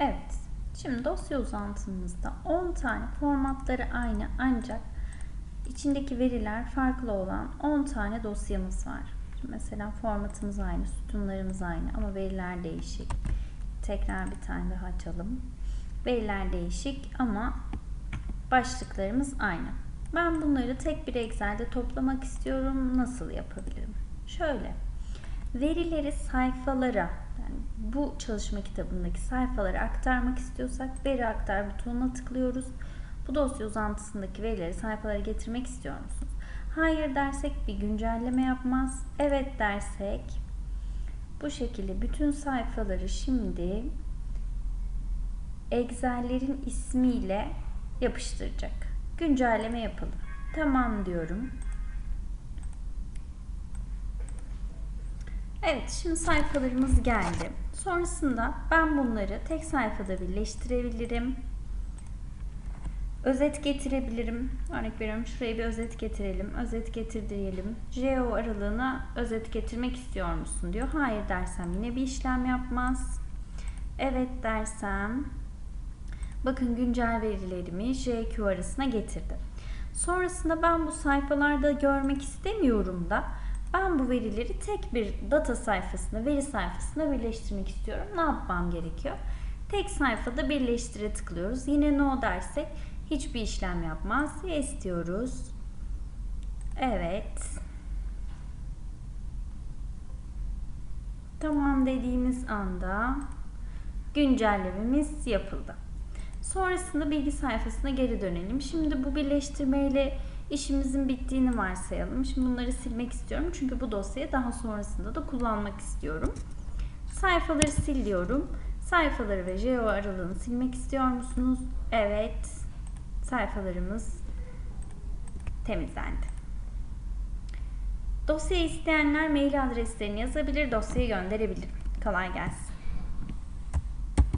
Evet. Şimdi dosya uzantımızda 10 tane formatları aynı ancak içindeki veriler farklı olan 10 tane dosyamız var. Şimdi mesela formatımız aynı, sütunlarımız aynı ama veriler değişik. Tekrar bir tane daha açalım. Veriler değişik ama başlıklarımız aynı. Ben bunları tek bir Excel'de toplamak istiyorum. Nasıl yapabilirim? Şöyle. Verileri sayfalara yani bu çalışma kitabındaki sayfalara aktarmak istiyorsak veri aktar butonuna tıklıyoruz. Bu dosya uzantısındaki verileri sayfalara getirmek istiyor musunuz? Hayır dersek bir güncelleme yapmaz. Evet dersek bu şekilde bütün sayfaları şimdi Excel'lerin ismiyle yapıştıracak. Güncelleme yapalım. Tamam diyorum. Evet, şimdi sayfalarımız geldi. Sonrasında ben bunları tek sayfada birleştirebilirim. Özet getirebilirim. Örnek veriyorum şuraya bir özet getirelim. Özet getir diyelim. Geo aralığına özet getirmek istiyor musun diyor. Hayır dersem yine bir işlem yapmaz. Evet dersem bakın güncel verilerimi JQ arasına getirdi. Sonrasında ben bu sayfalarda görmek istemiyorum da ben bu verileri tek bir data sayfasına, veri sayfasına birleştirmek istiyorum. Ne yapmam gerekiyor? Tek sayfada birleştire tıklıyoruz. Yine no dersek hiçbir işlem yapmaz. Yes diyoruz. Evet. Tamam dediğimiz anda güncellememiz yapıldı. Sonrasında bilgi sayfasına geri dönelim. Şimdi bu birleştirmeyle işimizin bittiğini varsayalım. Şimdi bunları silmek istiyorum. Çünkü bu dosyayı daha sonrasında da kullanmak istiyorum. Sayfaları sil diyorum. Sayfaları ve geo aralığını silmek istiyor musunuz? Evet. Sayfalarımız temizlendi. Dosyayı isteyenler mail adreslerini yazabilir, dosyayı gönderebilir. Kolay gelsin.